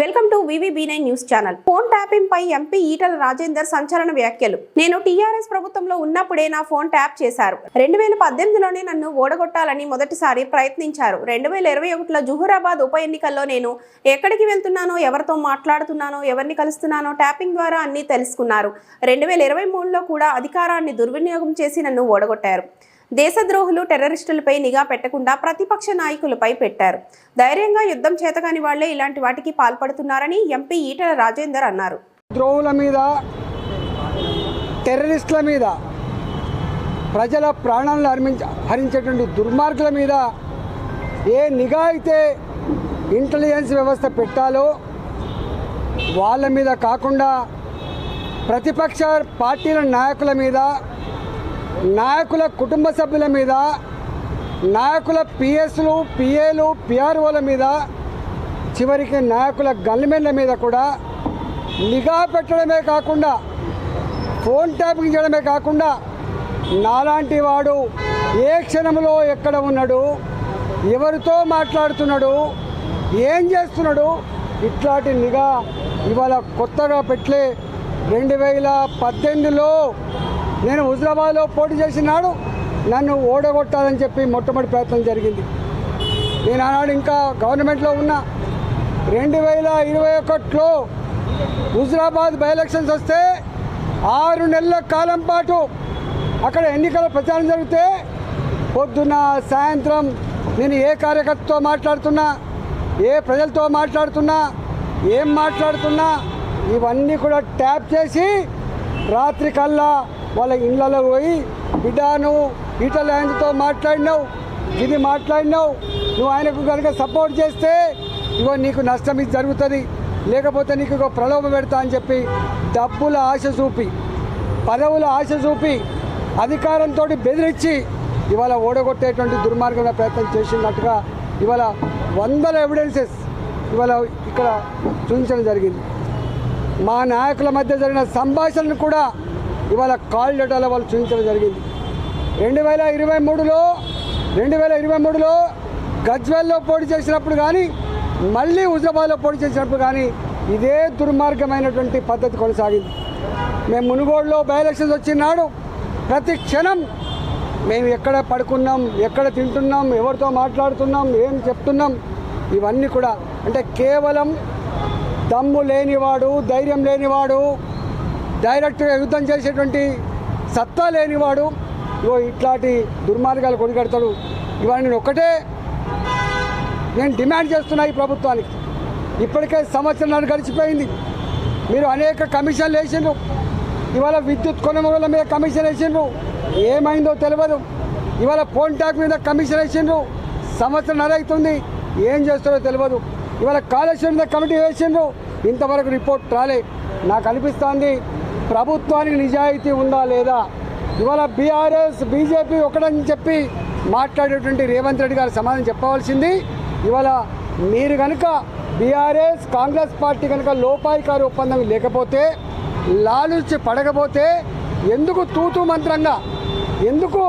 Welcome to VVB nine news channel. Phone tapping pi MP Etela Rajender సంచలన వ్యాఖ్యలు. నేను TRS ప్రభుత్వంలో ఉన్నప్పుడే నా ఫోన్ ట్యాప్ చేశారు. రెండు వేల పద్దెనిమిదిలోనే నన్ను ఓడగొట్టాలని మొదటిసారి ప్రయత్నించారు. రెండు వేల ఇరవై ఒకటిలో జుహురాబాద్ ఉప ఎన్నికల్లో నేను ఎక్కడికి వెళ్తున్నానో ఎవరితో మాట్లాడుతున్నానో ఎవరిని కలుస్తున్నానో ట్యాపింగ్ ద్వారా అన్ని తెలుసుకున్నారు. రెండు వేల ఇరవై మూడులో కూడా అధికారాన్ని దుర్వినియోగం చేసి నన్ను ఓడగొట్టారు. దేశద్రోహులు టెర్రరిస్టులపై నిఘా పెట్టకుండా ప్రతిపక్ష నాయకులపై పెట్టారు. ధైర్యంగా యుద్ధం చేతకాని వాళ్ళే ఇలాంటి వాటికి పాల్పడుతున్నారని ఎంపీ ఈటల రాజేందర్ అన్నారు. ద్రోహుల మీద టెర్రరిస్టుల మీద ప్రజల ప్రాణాలను హరించ హరించేటువంటి దుర్మార్గుల మీద ఏ నిఘా అయితే ఇంటెలిజెన్స్ వ్యవస్థ పెట్టాలో వాళ్ళ మీద కాకుండా ప్రతిపక్ష పార్టీల నాయకుల మీద నాయకుల కుటుంబ సభ్యుల మీద నాయకుల పిఎస్లు పిఏలు పిఆర్ఓల మీద చివరికి నాయకుల గన్మెన్ల మీద కూడా నిఘా పెట్టడమే కాకుండా ఫోన్ ట్యాపింగ్ చేయడమే కాకుండా నాలాంటి వాడు ఏ క్షణంలో ఎక్కడ ఉన్నాడు ఎవరితో మాట్లాడుతున్నాడు ఏం చేస్తున్నాడు ఇట్లాంటి నిఘా ఇవాళ కొత్తగా పెట్టలే రెండు వేల పద్దెనిమిదిలో నేను హుజరాబాద్లో పోటీ చేసినాడు నన్ను ఓడగొట్టాలని చెప్పి మొట్టమొదటి ప్రయత్నం జరిగింది. నేను ఆనాడు ఇంకా గవర్నమెంట్లో ఉన్న. రెండు వేల ఇరవై ఒకటిలో హుజరాబాద్ బై ఎలక్షన్స్ వస్తే ఆరు నెలల కాలం పాటు అక్కడ ఎన్నికల ప్రచారం జరిగితే పొద్దున్న సాయంత్రం నేను ఏ కార్యకర్తతో మాట్లాడుతున్నా ఏ ప్రజలతో మాట్లాడుతున్నా ఏం మాట్లాడుతున్నా ఇవన్నీ కూడా ట్యాప్ చేసి రాత్రి కల్లా వాళ్ళ ఇళ్ళలో పోయి బిడ్డ నువ్వు ఈటల ఆయనతో మాట్లాడినావు ఇది మాట్లాడినావు నువ్వు ఆయనకు కనుక సపోర్ట్ చేస్తే ఇగో నీకు నష్టం ఇది జరుగుతుంది లేకపోతే నీకు ఇగో ప్రలోభ పెడతా అని చెప్పి డబ్బుల ఆశ చూపి పదవుల ఆశ చూపి అధికారంతో బెదిరించి ఇవాళ ఓడగొట్టేటువంటి దుర్మార్గమైన ప్రయత్నం చేసినట్టుగా ఇవాళ వందల ఎవిడెన్సెస్ ఇవాళ ఇక్కడ చూపించడం జరిగింది. మా నాయకుల మధ్య జరిగిన సంభాషణను కూడా ఇవాళ కాల్ డేటాలో వాళ్ళు చూపించడం జరిగింది. రెండు వేల ఇరవై మూడులో రెండు వేల ఇరవై మూడులో గజ్వెల్లో పోటీ చేసినప్పుడు కానీ మళ్ళీ హుజరాబాద్లో పోటీ చేసినప్పుడు కానీ ఇదే దుర్మార్గమైనటువంటి పద్ధతి కొనసాగింది. మేము మునుగోడులో బై ఎలక్షన్స్ వచ్చినాడు ప్రతి క్షణం మేము ఎక్కడ పడుకున్నాం ఎక్కడ తింటున్నాం ఎవరితో మాట్లాడుతున్నాం ఏం చెప్తున్నాం ఇవన్నీ కూడా అంటే కేవలం దమ్ము లేనివాడు ధైర్యం లేనివాడు డైరెక్ట్గా యుద్ధం చేసేటువంటి సత్తా లేనివాడు ఇగో ఇట్లాంటి దుర్మార్గాలు కొనిగడతాడు ఇవాళ నేను ఒక్కటే నేను డిమాండ్ చేస్తున్నా ఈ ప్రభుత్వానికి. ఇప్పటికే సంవత్సరాలు గడిచిపోయింది. మీరు అనేక కమిషన్లు వేసిండ్రు. ఇవాళ విద్యుత్ కొనుగోల మీద కమిషన్ వేసిండ్రు. ఏమైందో తెలియదు ఇవాళ ఫోన్ ట్యాక్ మీద కమిషన్ వేసిండ్రు. సంవత్సరం అవుతుంది ఏం చేస్తారో తెలియదు ఇవాళ కాళేశ్వరం మీద కమిటీ వేసిండ్రు. ఇంతవరకు రిపోర్ట్ రాలే. నాకు అనిపిస్తోంది ప్రభుత్వానికి నిజాయితీ ఉందా లేదా? ఇవాళ బీఆర్ఎస్ బీజేపీ ఒకటని చెప్పి మాట్లాడేటువంటి రేవంత్ రెడ్డి గారు సమాధానం చెప్పవలసింది. ఇవాళ మీరు కనుక బీఆర్ఎస్ కాంగ్రెస్ పార్టీ కనుక లోపాయికారి ఒప్పందం లేకపోతే లాలుచి పడకపోతే ఎందుకు తూతూ మంత్రంగా? ఎందుకు